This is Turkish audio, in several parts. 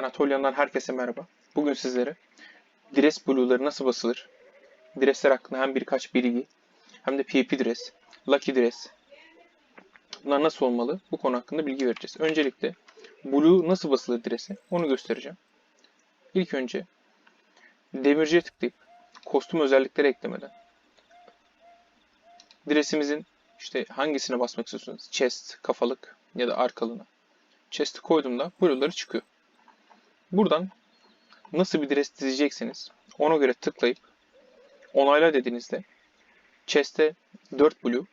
Anatolia'dan herkese merhaba. Bugün sizlere Dres Blue'ları nasıl basılır, Dresler hakkında hem birkaç bilgi hem de PvP Dress, Lucky Dress bunlar nasıl olmalı bu konu hakkında bilgi vereceğiz. Öncelikle Blue nasıl basılır Dress'e onu göstereceğim. İlk önce demirciye tıklayıp kostüm özellikleri eklemeden Dress'imizin işte hangisine basmak istiyorsunuz? Chest, kafalık ya da arkalığına. Chest'i koyduğumda Blue'ları çıkıyor. Buradan nasıl bir dress dizeceksiniz ona göre tıklayıp onayla dediğinizde chest'e 4 blue,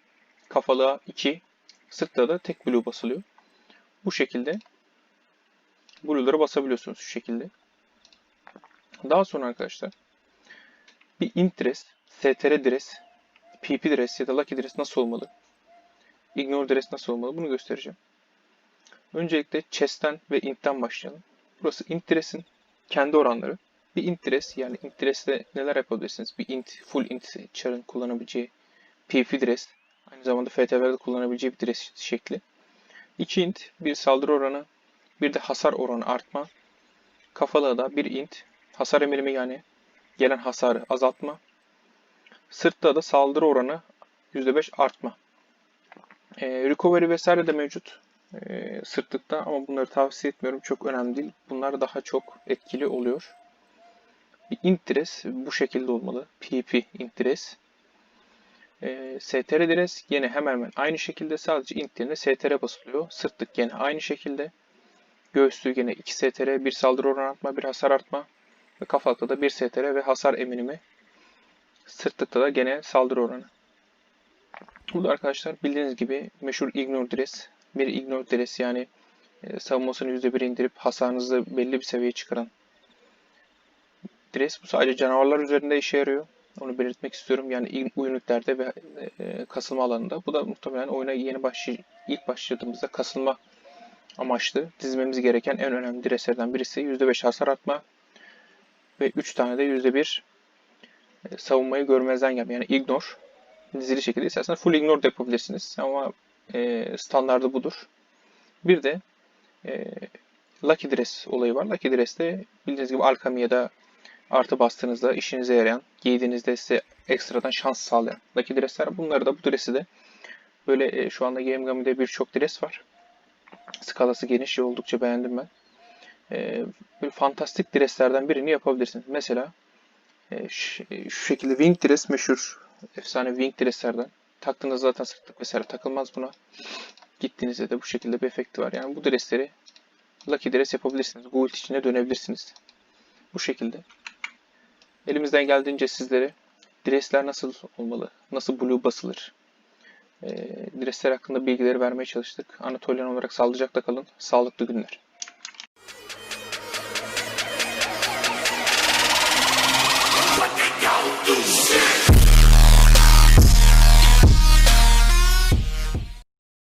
kafalığa 2, sırtla da tek blue basılıyor. Bu şekilde blue'ları basabiliyorsunuz şu şekilde. Daha sonra arkadaşlar bir int dress, str dress, pp dress ya da lucky dress nasıl olmalı? Ignore dress nasıl olmalı? Bunu göstereceğim. Öncelikle chest'ten ve int'ten başlayalım. Burası int dress'in kendi oranları. Bir int dress yani int dress'te neler yapabilirsiniz? Bir int, full int char'ın kullanabileceği PvP dress. Aynı zamanda FTV'de kullanabileceği bir dress şekli. 2 int, bir saldırı oranı, bir de hasar oranı artma. Kafalığa da bir int, hasar emirimi yani gelen hasarı azaltma. Sırtta da saldırı oranı %5 artma. E, recovery vesaire de mevcut e, sırtlıkta ama bunları tavsiye etmiyorum. Çok önemli değil. Bunlar daha çok etkili oluyor. Bir int bu şekilde olmalı. PP int dress. E, str dress yine hemen hemen aynı şekilde sadece int yerine str basılıyor. Sırtlık yine aynı şekilde. Göğüslü yine 2 str, bir saldırı oranı artma, bir hasar artma. Ve kafalıkta da 1 str ve hasar eminimi. Sırtlıkta da gene saldırı oranı. Burada arkadaşlar bildiğiniz gibi meşhur ignore dress bir ignore dress yani e, savunmasını %1 indirip hasarınızı belli bir seviyeye çıkaran dress. Bu sadece canavarlar üzerinde işe yarıyor. Onu belirtmek istiyorum. Yani uyunluklerde ve e, kasılma alanında. Bu da muhtemelen oyuna yeni başlay ilk başladığımızda kasılma amaçlı dizmemiz gereken en önemli dresslerden birisi. %5 hasar atma ve 3 tane de %1 e, savunmayı görmezden gelme. Yani ignore. Dizili şekilde isterseniz full ignore da yapabilirsiniz. Ama e, standardı budur. Bir de e, Lucky Dress olayı var. Lucky Dress'te bildiğiniz gibi ya da artı bastığınızda işinize yarayan, giydiğinizde size ekstradan şans sağlayan Lucky Dress'ler. Bunları da bu dress'i de böyle e, şu anda Game Gummy'de birçok dress var. Skalası geniş oldukça beğendim ben. E, böyle fantastik dresslerden birini yapabilirsiniz. Mesela e, e, şu şekilde Wing Dress meşhur efsane Wing Dress'lerden. Taktığınızda zaten sırtlık vesaire takılmaz buna. Gittiğinizde de bu şekilde bir efekti var. Yani bu dressleri Lucky Dress yapabilirsiniz. Gold içine dönebilirsiniz. Bu şekilde. Elimizden geldiğince sizlere dressler nasıl olmalı, nasıl blue basılır, e, dressler hakkında bilgileri vermeye çalıştık. Anatolian olarak sağlıcakla kalın. Sağlıklı günler.